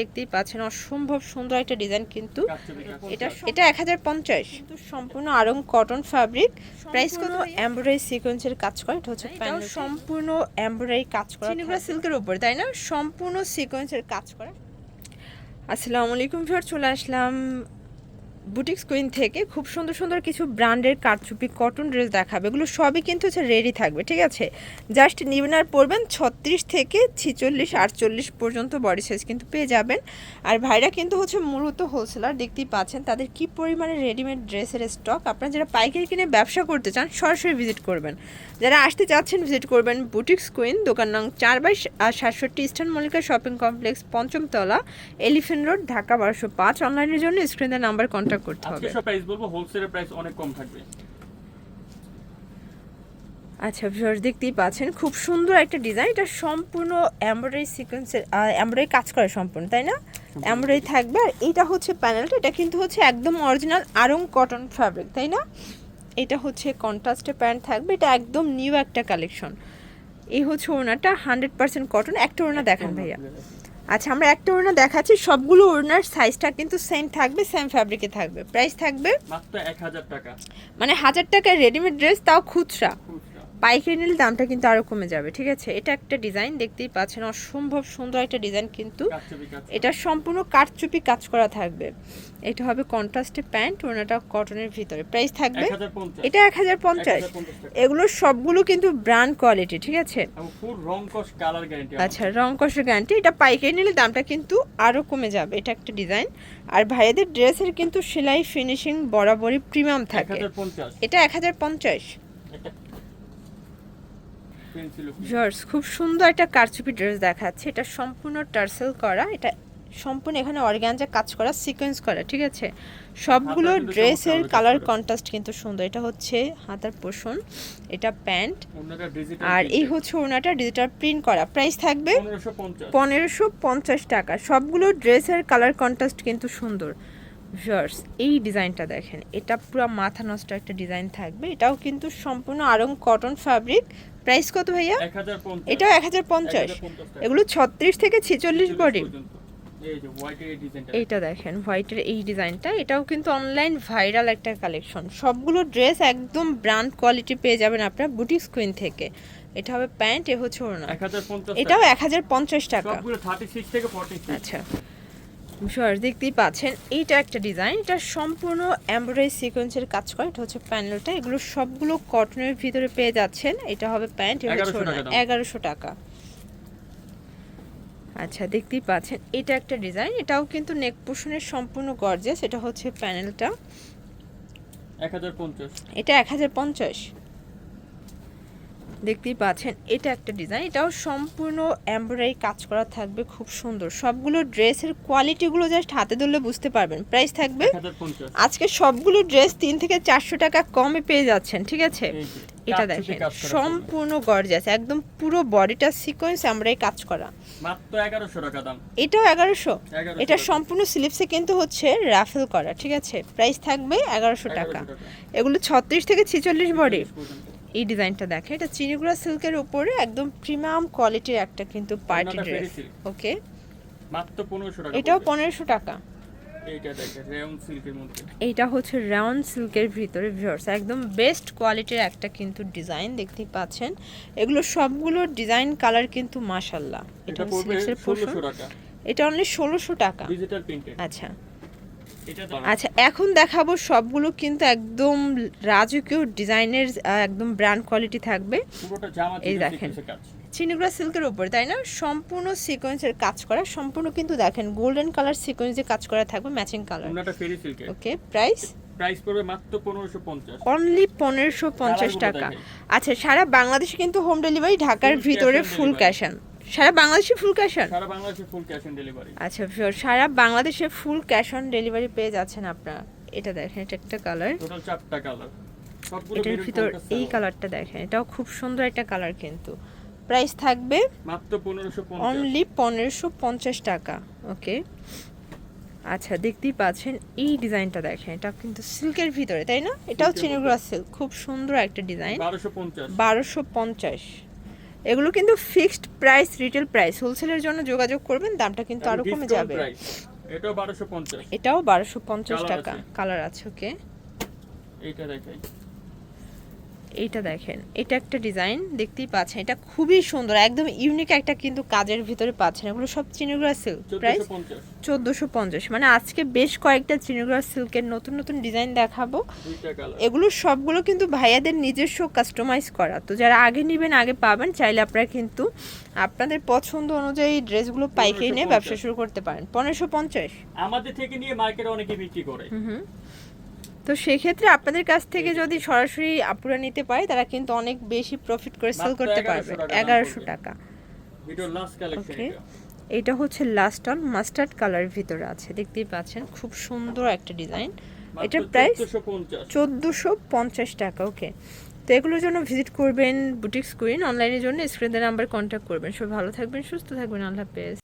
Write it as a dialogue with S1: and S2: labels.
S1: দেখতেই পাচ্ছেন অসম্ভব সুন্দর একটা ডিজাইন কিন্তু এটা
S2: এটা
S1: এক হাজার পঞ্চাশ। কিন্তু সম্পূর্ণ আরং কটন ফ্যাব্রিক প্রাইস কত? এমব্রয়ডারি সিকোয়েন্সের কাজ করে এটা হচ্ছে প্যান্ট সম্পূর্ণ এমব্রয়ডারি কাজ করা চিনিগুলো সিল্কের উপর তাই না? সম্পূর্ণ সিকোয়েন্সের কাজ করা। আসসালামু আলাইকুম ভিউয়ার চলে আসলাম বুটিক্স কুইন থেকে খুব সুন্দর সুন্দর কিছু ব্র্যান্ডের কারচুপি, কটন ড্রেস দেখাবে। এগুলো সবই কিন্তু হচ্ছে রেডি থাকবে, ঠিক আছে? জাস্ট নিবেন আর পরবেন ছত্রিশ থেকে ছিচল্লিশ, আটচল্লিশ পর্যন্ত বডি সাইজ কিন্তু পেয়ে যাবেন। আর ভাইরা কিন্তু হচ্ছে মূলত হোলসেলার দেখতেই পাচ্ছেন তাদের কি পরিমাণে রেডিমেড ড্রেসের স্টক আপনারা যারা পাইকারি কিনে ব্যবসা করতে চান, সরাসরি ভিজিট করবেন। যারা আসতে চাচ্ছেন ভিজিট করবেন বুটিক্স কুইন দোকান নং চার বাই সাতষট্টি ইস্টার্ন মল্লিকা শপিং কমপ্লেক্স, পঞ্চমতলা, এলিফেন্ট রোড, ঢাকা বারোশো পাঁচ। অনলাইনের জন্য স্ক্রিনের নাম্বার কন্ট্যাক্ট করতে হবে।
S2: আজকে প্রাইস বলব হোলসেলের প্রাইস অনেক কম থাকবে।
S1: আচ্ছা ভিউয়ার্স দেখতেই পাচ্ছেন খুব সুন্দর একটা ডিজাইন এটা সম্পূর্ণ এমব্রয়ডারি সিকোয়েন্সের এমব্রয়ডারি কাজ করা সম্পূর্ণ তাই না? এমব্রয়ডারি থাকবে আর এটা হচ্ছে প্যানেলটা এটা কিন্তু হচ্ছে একদম অরিজিনাল আরং কটন ফ্যাব্রিক তাই না? এটা হচ্ছে কন্ট্রাস্টে প্যান্ট থাকবে এটা একদম নিউ একটা কালেকশন এই হচ্ছে ওড়নাটা হান্ড্রেড পার্সেন্ট কটন একটা ওড়না দেখান ভাইয়া। আচ্ছা আমরা একটা ওড়না দেখাচ্ছি সবগুলো ওড়নার সাইজটা কিন্তু সেম থাকবে সেম ফ্যাব্রিকে থাকবে। প্রাইস থাকবে?
S2: মাত্র এক হাজার টাকা।
S1: মানে হাজার টাকায় রেডিমেড ড্রেস তাও খুচরা
S2: খুচরা।
S1: পাইকারি নিলে দামটা কিন্তু আরও কমে যাবে ঠিক আছে? এটা একটা ডিজাইন দেখতেই পাচ্ছেন অসম্ভব সুন্দর একটা ডিজাইন কিন্তু এটা সম্পূর্ণ কাঠচুপি কাজ করা থাকবে। এটা হবে কন্ট্রাস্টে প্যান্ট ওনাটা কটনের ভিতরে। প্রাইস থাকবে এটা এক হাজার পঞ্চাশ।
S2: 1050
S1: এগুলো সবগুলো কিন্তু ব্র্যান্ড কোয়ালিটি ঠিক আছে? আচ্ছা রং কষের গ্যারান্টি এটা পাইকারি নিলে দামটা কিন্তু আরও কমে যাবে এটা একটা ডিজাইন আর ভাইয়াদের ড্রেসের কিন্তু সেলাই ফিনিশিং বরাবরই প্রিমিয়াম থাকে। এটা এক হাজার পঞ্চাশ। জর্জ খুব সুন্দর একটা কারচুপি ড্রেস দেখাচ্ছে। এটা সম্পূর্ণ টার্সেল করা। এটা সম্পূর্ণ এখানে অর্গ্যানজা কাজ করা সিকোয়েন্স করা ঠিক আছে? সবগুলো ড্রেসের কালার কন্ট্রাস্ট কিন্তু সুন্দর। এটা হচ্ছে হাতার পোষণ এটা প্যান্ট। আর এই হচ্ছে ওনাটা ডিজিটাল প্রিন্ট করা। প্রাইস থাকবে
S2: পনেরোশো পঞ্চাশ।
S1: পনেরোশো পঞ্চাশ টাকা। সবগুলো ড্রেসের কালার কন্ট্রাস্ট কিন্তু সুন্দর। ভিউয়ার্স এই ডিজাইনটা দেখেন। এটা পুরো মাথা নষ্ট একটা ডিজাইন থাকবে। এটাও কিন্তু সম্পূর্ণ আরং কটন ফ্যাব্রিক প্রাইস কত ভাইয়া? এটাও এক হাজার পঞ্চাশ। এগুলো ছত্রিশ থেকে ছেচল্লিশ বডি এইটা দেখেন হোয়াইটের এই ডিজাইনটা এটাও কিন্তু অনলাইন ভাইরাল একটা কালেকশন সবগুলো ড্রেস একদম ব্র্যান্ড কোয়ালিটি পেয়ে যাবেন আপনার বুটিক কুইন থেকে। এটা হবে প্যান্ট এ হচ্ছে ওড়না।
S2: পঞ্চাশ
S1: এটাও এক হাজার পঞ্চাশ টাকা। আচ্ছা। ভিউয়ার্স দেখতেই পাচ্ছেন এইটা একটা ডিজাইন। এটা সম্পূর্ণ এমব্রয়ডারি সিকোয়েন্সের কাজ করে। এটা হচ্ছে প্যানেলটা এগুলো সবগুলো কটনের ভিতরে পেয়ে যাচ্ছেন। এটা হবে প্যান্ট এটা হচ্ছে
S2: 1100 টাকা দাম।
S1: এগারোশো টাকা। আচ্ছা দেখতেই পাচ্ছেন এটা একটা ডিজাইন। এটাও কিন্তু নেক পোষণের সম্পূর্ণ গর্জেস এটা হচ্ছে প্যানেলটা
S2: এক হাজার পঞ্চাশ।
S1: এটা এক হাজার পঞ্চাশ। দেখতেই পাচ্ছেন এটা একটা ডিজাইন এটাও সম্পূর্ণ এমব্রয়ডারি কাজ করা থাকবে খুব সুন্দর। সবগুলো ড্রেসের কোয়ালিটিগুলো জাস্ট হাতে ধরলে বুঝতে পারবেন। প্রাইস থাকবে আজকে সবগুলো ড্রেস তিন থেকে চারশো টাকা কমে পেয়ে যাচ্ছেন ঠিক আছে? এটা দেখেন সম্পূর্ণ গর্জাস একদম পুরো বডিটা সিকোয়েন্স এমব্রয়ডারি কাজ করা।
S2: মাত্র টাকা দাম।
S1: এটাও এগারোশো?
S2: 1100
S1: এটা সম্পূর্ণ স্লিপসে কিন্তু হচ্ছে রাফেল করা ঠিক আছে? প্রাইস থাকবে এগারোশো টাকা।
S2: 1100 টাকা।
S1: এগুলো ছত্রিশ থেকে ছেচল্লিশ বডি
S2: পর্যন্ত।
S1: এই ডিজাইনটা দেখে। এটা চিনিগুড়া সিল্কের উপরে একদম প্রিমিয়াম কোয়ালিটির একটা কিন্তু পার্টি ড্রেস। ওকে?
S2: মাত্র পনেরোশো টাকা
S1: এটাও
S2: পড়বে।
S1: পনেরোশো টাকা।
S2: এইটা দেখে রেয়ন সিল্কের মধ্যে।
S1: হচ্ছে রাউন্ড সিল্কের ভিতরে ভিউয়ার্স। একদম বেস্ট কোয়ালিটির একটা কিন্তু ডিজাইন দেখতেই পাচ্ছেন। এগুলো সবগুলো ডিজাইন কালার কিন্তু মাশাল্লাহ এটা
S2: পড়বে
S1: পোর্শন
S2: ষোলোশো টাকা।
S1: এটা অনলি ষোলোশো টাকা।
S2: ডিজিটাল প্রিন্টেড
S1: আচ্ছা। আচ্ছা এখন দেখাবো সবগুলো কিন্তু একদম রাজকীয় ডিজাইনের একদম ব্র্যান্ড কোয়ালিটি থাকবে। এই দেখেন। চিনিগুড়া সিল্কের উপর তাই না? সম্পূর্ণ সিকোয়েন্সের কাজ করা সম্পূর্ণ কিন্তু দেখেন গোল্ডেন কালার সিকোয়েন্সে কাজ করা থাকবে matching colour okay price
S2: price পড়বে মাত্র
S1: অনলি টাকা। আচ্ছা সারা বাংলাদেশে কিন্তু হোম ডেলিভারি ঢাকার ভিতরে ফুল। ক্যাশ অন সারা বাংলাদেশে ফুল ক্যাশ অন
S2: সারা বাংলাদেশে ফুল ক্যাশ অন ডেলিভারি
S1: আচ্ছা সারা বাংলাদেশে ফুল ক্যাশ অন ডেলিভারি পেয়ে যাচ্ছেন আপনারা। এটা দেখেন এটা একটা কালার
S2: টোটাল চারটা কালার সবগুলো
S1: এটার ভিতর এই কালারটা দেখেন এটাও খুব সুন্দর একটা কালার কিন্তু। প্রাইস থাকবে
S2: মাত্র পনেরোশো
S1: অনলি পনেরোশো পঞ্চাশ টাকা ওকে আচ্ছা দেখতেই পাচ্ছেন এই ডিজাইনটা দেখেন এটা কিন্তু সিল্কের ভিতরে তাই না? এটাও চিনিগুড়া সিল্ক খুব সুন্দর একটা ডিজাইন।
S2: বারোশো পঞ্চাশ।
S1: বারোশো পঞ্চাশ। এগুলো কিন্তু ফিক্সড প্রাইস রিটেল প্রাইস। হোলসেলের জন্য যোগাযোগ করবেন দামটা কিন্তু আরও কমে যাবে।
S2: এটাও বারোশো পঞ্চাশ।
S1: এটাও বারোশো পঞ্চাশ
S2: Colour
S1: টাকা। কালার আছে ওকে
S2: এইটা দেখাই।
S1: এইটা দেখেন এটা একটা ডিজাইন দেখতেই পাচ্ছেন এটা খুবই সুন্দর একদম ইউনিক একটা কিন্তু কাজের ভিতরে পাচ্ছেন এগুলো সব চিনিগুড়া সিল্ক প্রাইস
S2: চোদ্দশো পঞ্চাশ।
S1: মানে আজকে বেশ কয়েকটা চিনিগুড়া সিল্কের নতুন নতুন ডিজাইন দেখাবো। এগুলো সবগুলো কিন্তু ভাইয়াদের নিজস্ব কাস্টমাইজ করা। তো যারা আগে নেবেন আগে পাবেন চাইলে আপনারা কিন্তু আপনাদের পছন্দ অনুযায়ী ড্রেসগুলো পাইকারি নিয়ে ব্যবসা শুরু করতে পারেন। পনেরোশো পঞ্চাশ।
S2: আমাদের থেকে নিয়ে মার্কেটে অনেকে বিক্রি করে।
S1: হুম। তো সেক্ষেত্রে আপনাদের কাছ থেকে যদি সরাসরি আপুরা নিতে পারে তারা কিন্তু অনেক বেশি প্রফিট করে সেল করতে
S2: 1100
S1: পারবে। এগারোশো। টাকা।
S2: কালেকশন এটা।
S1: এটা হচ্ছে লাস্ট অন মাস্টার্ড কালার ভিতরে আছে দেখতেই পাচ্ছেন। খুব সুন্দর একটা ডিজাইন এটার প্রাইস
S2: চোদ্দশো পঞ্চাশ।
S1: চোদ্দোশো পঞ্চাশ টাকা ওকে তো এগুলোর জন্য ভিজিট করবেন বুটিক্স কুইন অনলাইনের জন্য স্ক্রিনের নাম্বার কন্ট্যাক্ট করবেন। সব ভালো থাকবেন সুস্থ থাকবেন আল্লাহ হাফেজ।